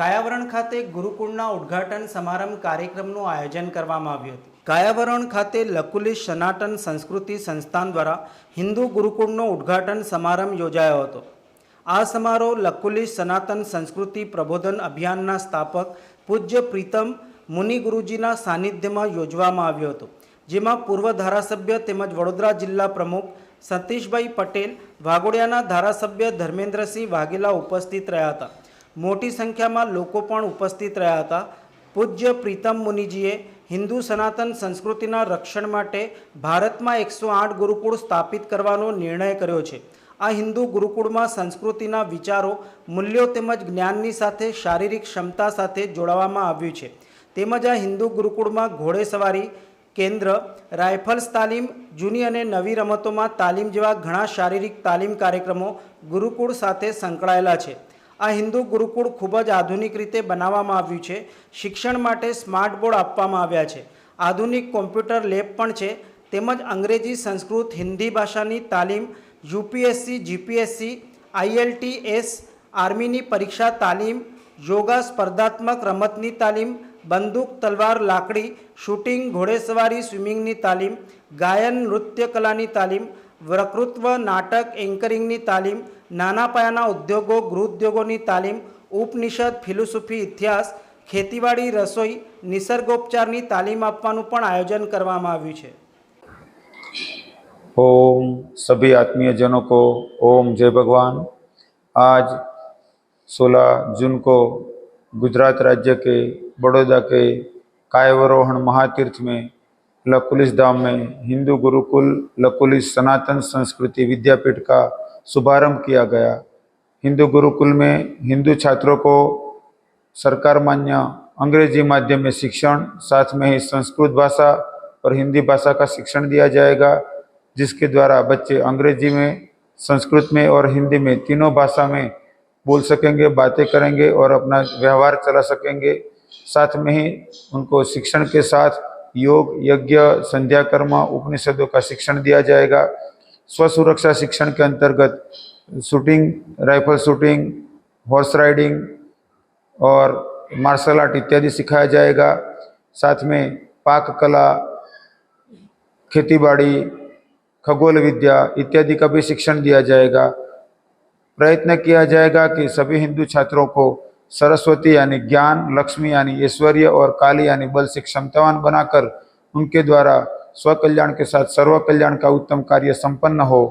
કાયાવરણ ખાતે ગુરુકુળના ઉદ્ઘાટન સમારંભ કાર્યક્રમનું આયોજન કરવામાં આવ્યું હતું. કાયાવરણ ખાતે લકુલી સનાતન સંસ્કૃતિ સંસ્થાન દ્વારા હિન્દુ ગુરુકુળનો ઉદ્ઘાટન સમારંભ યોજાયો હતો. આ સમારોહ લકુલી સનાતન સંસ્કૃતિ પ્રબોધન અભિયાનના સ્થાપક પૂજ્ય પ્રીતમ મુનિ ગુરુજીના સાનિધ્યમાં યોજવામાં આવ્યો હતો. જેમાં પૂર્વ ધારાસભ્ય તેમજ વડોદરા જિલ્લા પ્રમુખ સતીશભાઈ પટેલ વાઘોડિયાના ધારાસભ્ય ધર્મેન્દ્રસિંહ વાઘેલા ઉપસ્થિત રહ્યા હતા. મોટી સંખ્યામાં લોકો પણ ઉપસ્થિત રહ્યા હતા. પૂજ્ય પ્રીતમ મુનિજીએ હિન્દુ સનાતન સંસ્કૃતિના રક્ષણ માટે ભારતમાં એકસો આઠ ગુરુકુળ સ્થાપિત કરવાનો નિર્ણય કર્યો છે. આ હિન્દુ ગુરુકુળમાં સંસ્કૃતિના વિચારો, મૂલ્યો તેમજ જ્ઞાનની સાથે શારીરિક ક્ષમતા સાથે જોડવામાં આવ્યું છે. તેમજ આ હિન્દુ ગુરુકુળમાં ઘોડેસવારી કેન્દ્ર રાઇફલ્સ તાલીમ, જૂની અને નવી રમતોમાં તાલીમ જેવા ઘણા શારીરિક તાલીમ કાર્યક્રમો ગુરુકુળ સાથે સંકળાયેલા છે. આ હિન્દુ ગુરુકુળ ખૂબ જ આધુનિક રીતે બનાવવામાં આવ્યું છે. શિક્ષણ માટે સ્માર્ટ બોર્ડ આપવામાં આવ્યા છે. આધુનિક કોમ્પ્યુટર લેબ પણ છે. તેમજ અંગ્રેજી સંસ્કૃત હિન્દી ભાષાની તાલીમ, યુપીએસસી, જીપીએસસી, આઈએલટીએસ, આર્મીની પરીક્ષા તાલીમ, યોગા સ્પર્ધાત્મક રમતની તાલીમ, બંદૂક, તલવાર, લાકડી, શૂટિંગ, ઘોડેસવારી, સ્વિમિંગની તાલીમ, ગાયન નૃત્ય કલાની તાલીમ વક્તૃત્વ નાટક એન્કરિંગની તાલીમ નાના પાયાના ઉદ્યોગો ગૃહ ઉદ્યોગોની તાલીમ ઉપનિષદ ફિલોસોફી ઇતિહાસ ખેતીવાડી રસોઈ નિસર્ગોપચારની તાલીમ આપવાનું પણ આયોજન કરવામાં આવ્યું છે ओम सभी आत्मीय जनों को ओम जय भगवान आज 16 जून को गुजरात राज्य के बड़ौदा के कायवरोहण महातीर्थ में लकुलिस धाम में हिंदू गुरुकुल लकुलिस सनातन संस्कृति विद्यापीठ का शुभारंभ किया गया। हिंदू गुरुकुल में हिंदू छात्रों को सरकार मान्य अंग्रेज़ी माध्यम में शिक्षण, साथ में ही संस्कृत भाषा और हिंदी भाषा का शिक्षण दिया जाएगा, जिसके द्वारा बच्चे अंग्रेज़ी में, संस्कृत में और हिंदी में तीनों भाषा में बोल सकेंगे, बातें करेंगे और अपना व्यवहार चला सकेंगे। साथ में ही उनको शिक्षण के साथ योग, यज्ञ संध्या कर्म उपनिषदों का शिक्षण दिया जाएगा। स्व सुरक्षा शिक्षण के अंतर्गत shooting, rifle shooting, horse riding और मार्शल आर्ट इत्यादि सिखाया जाएगा। साथ में पाक कला, खेतीबाड़ी, खगोल विद्या इत्यादि का भी शिक्षण दिया जाएगा। प्रयत्न किया जाएगा कि सभी हिंदू छात्रों को सरस्वती यानी ज्ञान लक्ष्मी यानी ऐश्वर्य और काली यानी बल से क्षमतावान बनाकर उनके द्वारा स्व कल्याण के साथ सर्व कल्याण का उत्तम कार्य संपन्न हो